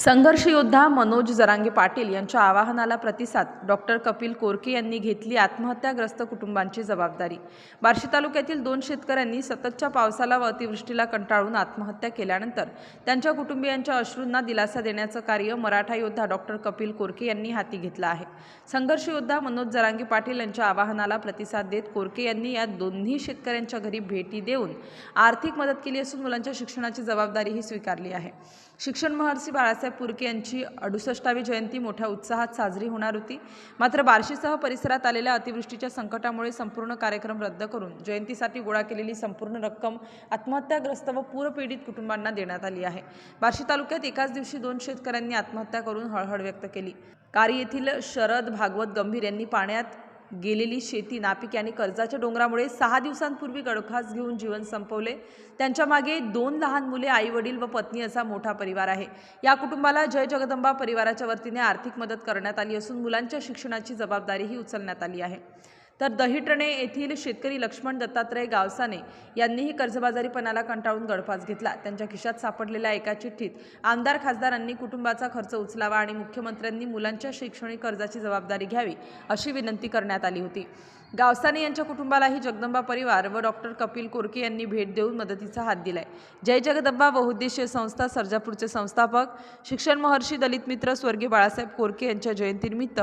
संघर्ष योद्धा मनोज जरांगे पाटील यांच्या आवाहनाला प्रतिसाद. डॉक्टर कपिल कोरके यांनी घेतली आत्महत्याग्रस्त कुटुंबांची जबाबदारी. बार्शी तालुक्यातील दोन शेतकऱ्यांनी सततच्या पावसाला व अतिवृष्टीला कंटाळून आत्महत्या केल्यानंतर त्यांच्या कुटुंबियांच्या अश्रूंना दिलासा देण्याचं कार्य मराठा योद्धा डॉक्टर कपिल कोरके यांनी हाती घेतलं आहे. संघर्ष योद्धा मनोज जरांगे पाटील यांच्या आवाहनाला प्रतिसाद देत कोरके यांनी या दोन्ही शेतकऱ्यांच्या घरी भेटी देऊन आर्थिक मदत केली असून मुलांच्या शिक्षणाची जबाबदारीही स्वीकारली आहे. शिक्षण महर्षी बाळासाहेब पुरके यांची अडुसष्टावी जयंती मोठ्या उत्साहात साजरी होणार होती. मात्र बार्शीसह परिसरात आलेल्या अतिवृष्टीच्या संकटामुळे संपूर्ण कार्यक्रम रद्द करून जयंतीसाठी गोळा केलेली संपूर्ण रक्कम आत्महत्याग्रस्त व पूरपीडित कुटुंबांना देण्यात आली आहे. बार्शी तालुक्यात एकाच दिवशी दोन शेतकऱ्यांनी आत्महत्या करून हळहळ व्यक्त केली. कारी येथील शरद भागवत गंभीर यांनी पाण्यात गेलेली शेती नापिक यांनी कर्जाच्या डोंगरामुळे सहा दिवसांपूर्वी गडखास घेऊन जीवन संपवले. त्यांच्या मागे दोन लहान मुले आई वडील व पत्नी असा मोठा परिवार आहे. या कुटुंबाला जय जगदंबा परिवाराच्या वतीने आर्थिक मदत करण्यात आली असून मुलांच्या शिक्षणाची जबाबदारीही उचलण्यात आली आहे. तर दहिटणे येथील शेतकरी लक्ष्मण दत्तात्रय गावसाने यांनीही कर्जबाजारीपणाला कंटाळून गळफास घेतला. त्यांच्या खिशात सापडलेल्या एका चिठ्ठीत आमदार खासदारांनी कुटुंबाचा खर्च उचलावा आणि मुख्यमंत्र्यांनी मुलांच्या शैक्षणिक कर्जाची जबाबदारी घ्यावी अशी विनंती करण्यात आली होती. गावसाने यांच्या कुटुंबालाही जगदंबा परिवार व डॉक्टर कपिल कोरके यांनी भेट देऊन मदतीचा हात दिलाय. जय जगदंबा बहुउद्देशीय संस्था सर्जापूरचे संस्थापक शिक्षण महर्षी दलित मित्र स्वर्गीय बाळासाहेब कोरके यांच्या जयंतीनिमित्त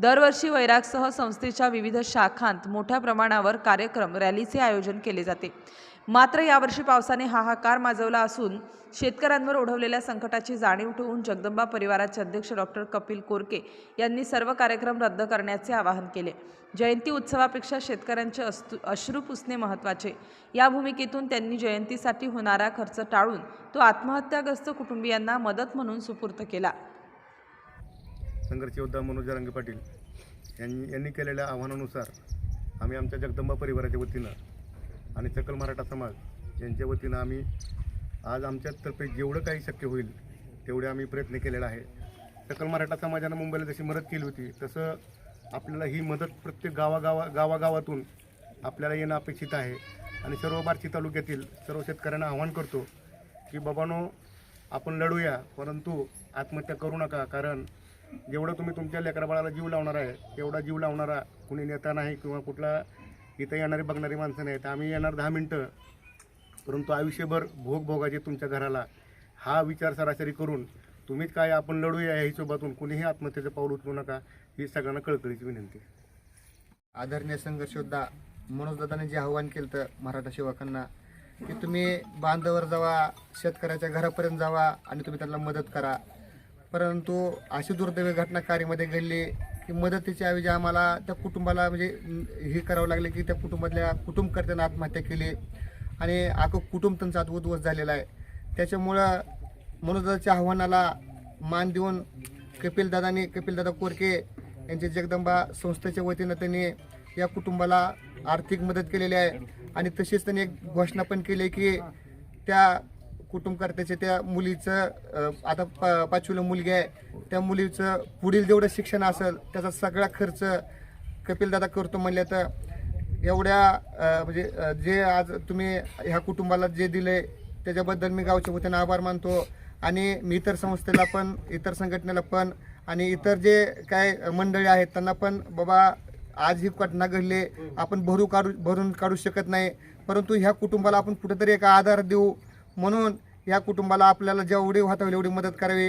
दरवर्षी वैरागसह संस्थेच्या विविध शाखांत मोठ्या प्रमाणावर कार्यक्रम रॅलीचे आयोजन केले जाते. मात्र यावर्षी पावसाने हाहाकार माजवला असून शेतकऱ्यांवर ओढवलेल्या संकटाची जाणीव ठेवून जगदंबा परिवाराचे अध्यक्ष डॉक्टर कपिल कोरके यांनी सर्व कार्यक्रम रद्द करण्याचे आवाहन केले. जयंती उत्सवापेक्षा शेतकऱ्यांचे अस्तु अश्रू पुसणे महत्त्वाचे. या भूमिकेतून त्यांनी जयंतीसाठी होणारा खर्च टाळून तो आत्महत्याग्रस्त कुटुंबियांना मदत म्हणून सुपूर्त केला. संघर्ष योद्धा मनोज रंगे पाटील यांनी यांनी केलेल्या आव्हानानुसार आम्ही आमच्या जगदंबा परिवाराच्या वतीनं आणि सकल मराठा समाज यांच्या वतीनं आम्ही आज आमच्यातर्फे जेवढं काही शक्य होईल तेवढे आम्ही प्रयत्न केलेला आहे. सकल मराठा समाजानं मुंबईला जशी मदत केली होती तसं आपल्याला ही मदत प्रत्येक गावागावा गावागावातून आपल्याला येणं अपेक्षित आहे. आणि सर्व बार्शी तालुक्यातील सर्व शेतकऱ्यांना आव्हान करतो की बाबानो आपण लढूया परंतु आत्महत्या करू नका कारण जेवढं तुम्ही तुमच्या लेकराबाळाला जीव लावणार आहे तेवढा जीव लावणारा कुणी नेता नाही किंवा कुठला इथं येणारी बघणारी माणसं नाहीत. आम्ही येणार दहा मिनटं. परंतु आयुष्यभर भोग भोगाचे तुमच्या घराला. हा विचार सरासरी करून तुम्हीच काय आपण लढूया या हिशोबातून कुणीही आत्महत्येचं पाऊल उचलू नका ही सगळ्यांना कळकळीची विनंती. आदरणीय संघर्षोद्धा मनोजदादाने जे आव्हान केलं तर मराठा सेवकांना की तुम्ही बांधावर जावा शेतकऱ्याच्या घरापर्यंत जावा आणि तुम्ही त्यांना मदत करा. परंतु अशी दुर्दैवी घटना कार्यामध्ये घडली की मदतीच्या ऐवजी आम्हाला त्या कुटुंबाला म्हणजे हे करावं लागले की त्या कुटुंबातल्या कुटुंबकर्त्यांना आत्महत्या केली. आणि आखं कुटुंब त्यांचा उद्ध्वस्त झालेला आहे. त्याच्यामुळं मनोजदाच्या आव्हानाला मान देऊन कपिलदादांनी कपिलदादा कोरके यांच्या जगदंबा संस्थेच्या वतीनं त्यांनी या कुटुंबाला आर्थिक मदत केलेली आहे. आणि तशीच त्यांनी एक घोषणा पण केली की त्या कुटुंबकर्त्याचे त्या मुलीचं आता प पाचवीला मुलगी आहे त्या मुलीचं पुढील जेवढं शिक्षण असेल त्याचा सगळा खर्च कपिलदादा करतो म्हणले तर एवढ्या म्हणजे जे आज तुम्ही ह्या कुटुंबाला जे दिले त्याच्याबद्दल मी गावच्या वतीनं आभार मानतो. आणि मी इतर संस्थेला पण इतर संघटनेला पण आणि इतर जे काय मंडळी आहेत त्यांना पण बाबा आज ही घटना घडली आपण भरू काढू भरून काढू शकत नाही. परंतु ह्या कुटुंबाला आपण कुठेतरी एक आधार देऊ म्हणून या कुटुंबाला आपल्याला जेवढी होता होईल एवढी मदत करावी.